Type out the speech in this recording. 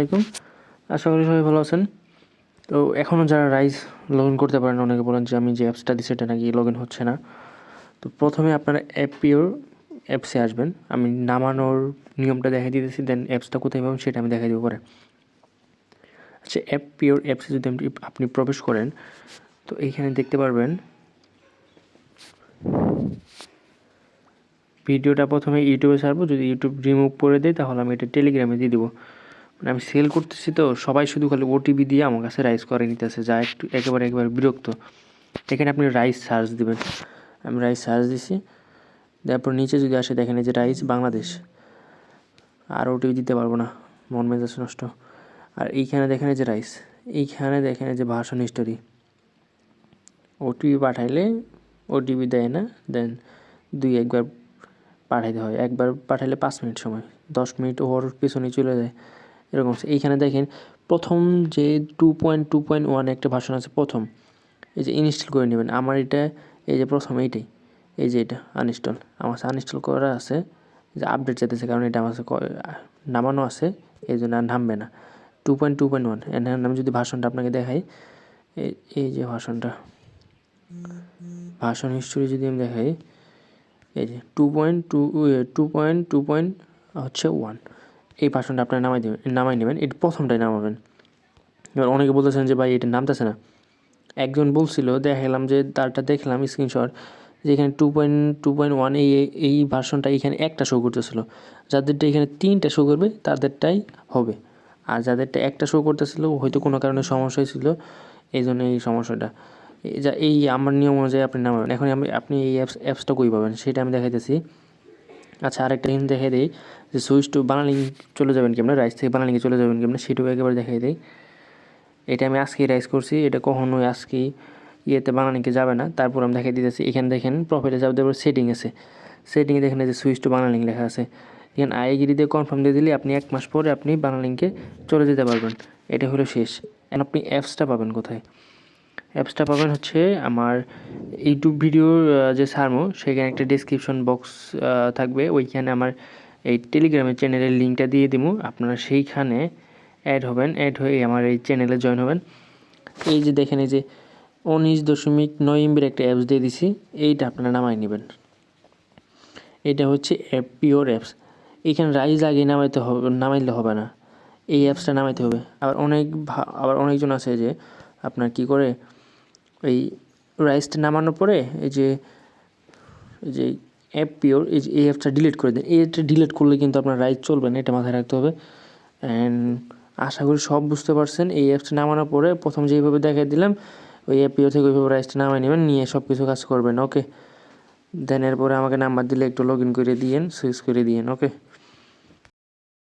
আলাইকুম। আশা করি সবাই ভালো আছেন। তো এখনও যারা রাইস লগ ইন করতে পারেন, অনেকে বলেন যে আমি যে অ্যাপসটা দিই সেটা নাকি লগ ইন হচ্ছে না। তো প্রথমে আপনারা অ্যাপ পিওর অ্যাপসে আসবেন। আমি নামানোর নিয়মটা দেখাই দিতেছি দেন অ্যাপসটা কোথায় পাবেন সেটা আমি দেখাই দেবো পরে। আচ্ছা অ্যাপ পিওর অ্যাপসে যদি আপনি প্রবেশ করেন, তো এইখানে দেখতে পারবেন, ভিডিওটা প্রথমে ইউটিউবে ছাড়বো। যদি ইউটিউব রিমুভ করে দেয়, তাহলে আমি এটা টেলিগ্রামে দিয়ে দেবো। মানে আমি সেল করতেছি তো, সবাই শুধু খালি ওটিপি দিয়ে আমার কাছে রাইস করে নিতেছে, যা একটু একেবারে একেবারে বিরক্ত। এখানে আপনি রাইস সার্চ দিবেন। আমি রাইস সার্চ দিছি। তারপর নিচে যদি আসে দেখেন এই যে রাইস বাংলাদেশ। আর ওটিপি দিতে পারব না, মন মেজাজ নষ্ট। আর এইখানে দেখেন যে রাইস এইখানে দেখেন যে ভাষণ হিস্টোরি ওটিপি পাঠাইলে ওটিপি দেয় না, দেন দুই একবার পাঠাইতে হয়। একবার পাঠাইলে পাঁচ মিনিট সময়, দশ মিনিট ওর পিছনে চলে যায়। এরকম এইখানে দেখেন প্রথম যে two point two point one একটা ভাষণ আছে প্রথম, এই যে ইনস্টল করে নেবেন। আমার এটা, এই যে প্রথম এইটাই, এই যে এটা আনইনস্টল আমার আনইনস্টল করা আছে যে আপডেট যেতেছে, কারণ এটা আমার নামানো আছে, এই জন্য আর নামবে না। টু পয়েন্ট টু পয়েন্ট ওয়ানের আমি যদি ভাষণটা আপনাকে দেখাই এই এই যে ভাষণটা ভাষণ হিস্টোরি যদি আমি দেখাই, এই যে two point two two point two point হচ্ছে ওয়ান এই ভাষণটা আপনার নামাই দেবেন, নামাই নেবেন এটি প্রথমটাই নামাবেন। এবার অনেকে বলতেছেন যে, ভাই, এটা নামতেছে না। একজন বলছিল দেখালাম যে, তারটা দেখলাম স্ক্রিনশট যে এখানে two point two point one এই এই ভার্সনটা এখানে একটা শো করতেছিল। যাদেরটা এখানে তিনটা শো করবে, তাদেরটাই হবে। আর যাদেরটা একটা শো করতেছিল, হয়তো কোনো কারণে সমস্যা ছিল, এই জন্য এই সমস্যাটা। যা, এই আমার নিয়ম অনুযায়ী আপনি নামাবেন। এখন আমি, আপনি এই অ্যাপস অ্যাপসটা কই পাবেন? সেটা আমি দেখাইতেছি। আচ্ছা আরেকটা জিনিস দেখাই দিই, যে সুইচ টু বানালিং চলে যাবেন কেমন? রাইস থেকে বানালিংয়ে চলে যাবেন কেমন? সেটাও একেবারে দেখাই দিই। এটা আমি আজকেই রাইস করছি, এটা কখনোই আজকেই ইয়েতে বানালিংকে যাবে না। তারপর আমি দেখাই দিতেছি, এখানে দেখেন প্রফিটে যাবে, তারপর সেটিং আছে সেটিংয়ে দেখেন যে সুইচ টু বানালিং লেখা আছে। এখানে আইগিরি দিয়ে কনফার্ম দিয়ে দিলে আপনি এক মাস পরে আপনি বানালিংকে চলে যেতে পারবেন। এটা হলো শেষ। এখন আপনি অ্যাপসটা পাবেন কোথায়? অ্যাপসটা পাবেন হচ্ছে আমার ইউটিউব ভিডিওর যে সারমো, সেখানে একটা ডিসক্রিপশন বক্স থাকবে। ওইখানে আমার এই টেলিগ্রামের চ্যানেলের লিঙ্কটা দিয়ে দিব আপনারা সেইখানে অ্যাড হবেন। অ্যাড হয়ে আমার এই চ্যানেলে জয়েন হবেন। এই যে দেখেন, এই যে উনিশ দশমিক নয় এমবির একটা অ্যাপস দিয়ে দিছি। এইটা আপনারা নামাই নেবেন। এটা হচ্ছে অ্যাপ পিওর অ্যাপস এখানে রাইজ আগে নামাইতে হবে, নামাইলে হবে না। এই অ্যাপসটা নামাইতে হবে। আবার অনেক আবার অনেকজন আছে যে আপনার কি করে এই রাইসটা নামানোর পরে এই যে এই যে অ্যাপ পিওর এই যে এই অ্যাপটা ডিলিট করে দিন। এই অ্যাপটা ডিলিট করলে কিন্তু আপনার রাইস চলবে না, এটা মাথায় রাখতে হবে। অ্যান্ড আশা করি সব বুঝতে পারছেন, এই অ্যাপসটা নামানোর পরে প্রথম যেইভাবে দেখাই দিলাম, ওই অ্যাপ পিওর থেকে ওইভাবে রাইসটা নামাই নেবেন, নিয়ে সব কিছু কাজ করবেন ওকে দেন এরপরে আমাকে নাম্বার দিলে একটু লগ ইন করে দিয়েন সুইচ করে দিয়েন ওকে